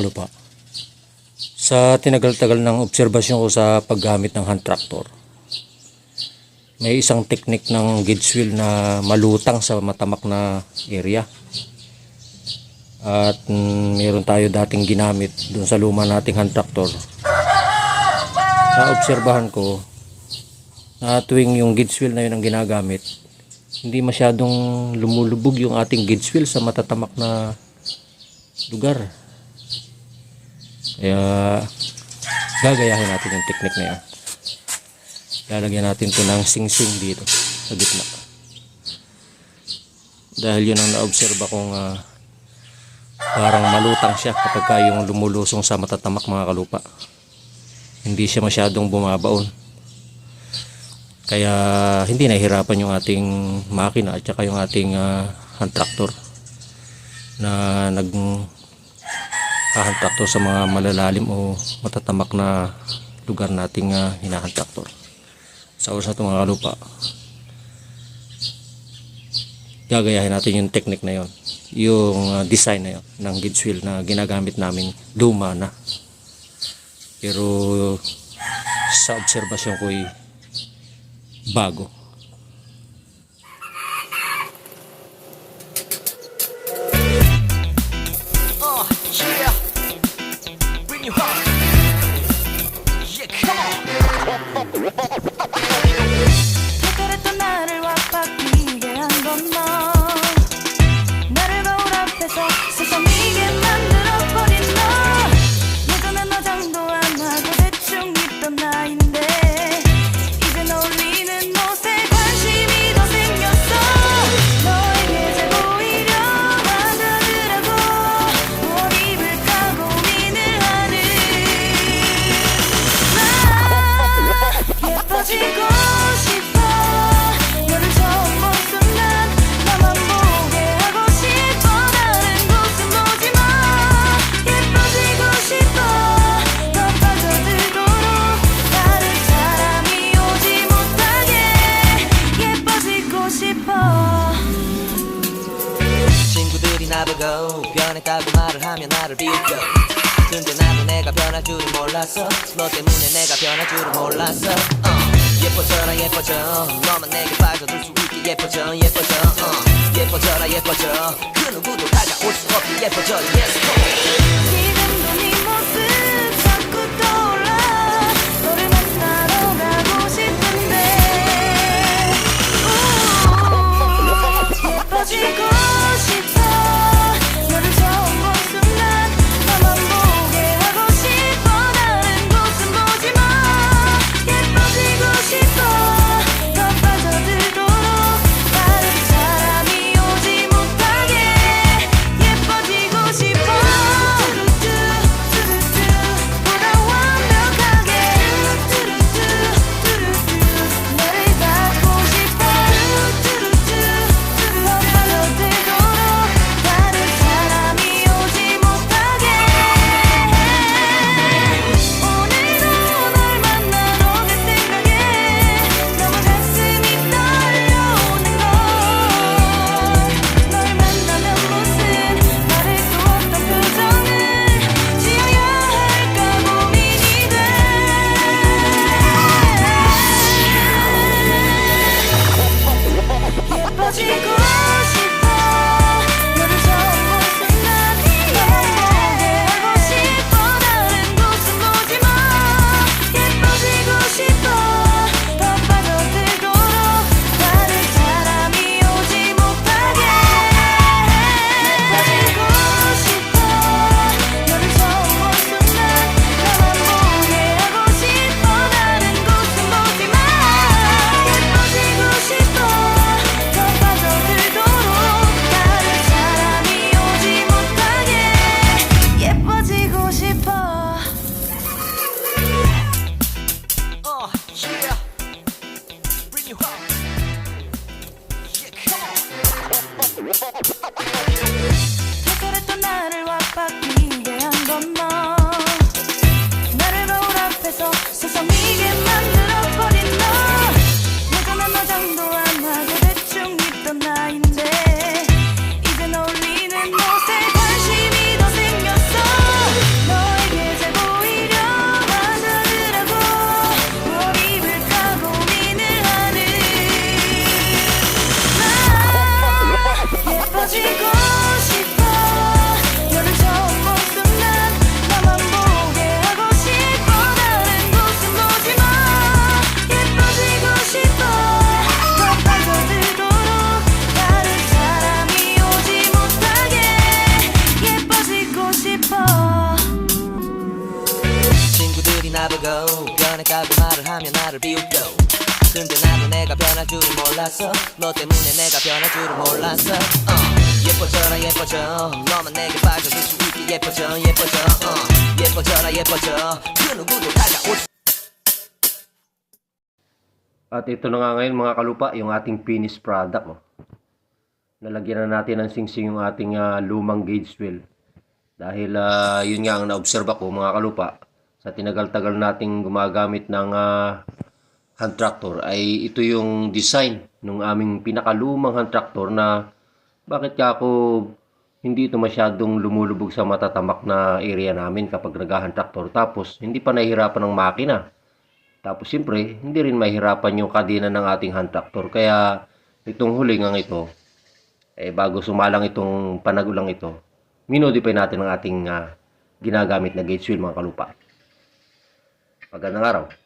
kalupa, sa tinagal-tagal ng obserbasyon ko sa paggamit ng hand tractor, may isang teknik ng gauge wheel na malutang sa matamak na area. At meron tayo dating ginamit doon sa luma nating hand tractor. Naobserbahan ko na tuwing yung gauge wheel na yun ang ginagamit, hindi masyadong lumulubog yung ating gauge wheel sa matatamak na lugar. Kaya gagayahin natin yung technique na yan. Lalagyan natin to ng sing-sing dito sa gitna. Dahil yun ang naobserba kong ah, parang malutang siya kapag ka yung lumulusong sa matatamak mga kalupa. Hindi siya masyadong bumabaon. Kaya hindi nahihirapan yung ating makina at saka yung ating ah, hand tractor na nag hand tractor sa mga malalalim o matatamak na lugar nating uh, hinahan tractor. Sa oras na ito mga kalupa, gagayahin natin yung technique na yon yung ah, design na yon ng gauge wheel na ginagamit namin luma na pero sa obserbasyon ko ay bago Nine. 친구들이 나보고 변했다고 말을 하면 나를 비웃겨. 근데 나도 내가 변할 줄은 몰랐어. 너 때문에 내가 변할 줄은 몰랐어. 어. 예뻐져라 예뻐져. 너만 내게 빠져들 수 있게 예뻐져 예뻐져. 어. 예뻐져라 예뻐져. 그 누구도 다가올 수 없게 예뻐져 Yes go 근데 나도 내가 변할 줄은 몰랐어 너 때문에 내가 변할 줄은 몰랐어 어. 예뻐져라 예뻐져 너만 내게 빠져들 수 있게 예뻐져 예뻐져 어. 예뻐져라 예뻐져 그 누구도 다가올 At ito na nga ngayon mga kalupa, yung ating finished product. Oh. Nalagyan na natin ng singsing yung ating ah, lumang gauge wheel. Dahil ah, yun nga ang naobserba ko mga kalupa, sa tinagal-tagal nating gumagamit ng ah, hand tractor ay ito yung design ng aming pinakalumang hand tractor na bakit ka ako hindi ito masyadong lumulubog sa matatamak na area namin kapag nag-hand tractor tapos hindi pa nahihirapan ng makina. Tapos siyempre, hindi rin mahirapan yung kadena ng ating hand tractor. Kaya itong huli nga ito, eh, bago sumalang itong panagulang ito, minodify natin ang ating ah, ginagamit na gauge wheel mga kalupa. Magandang araw.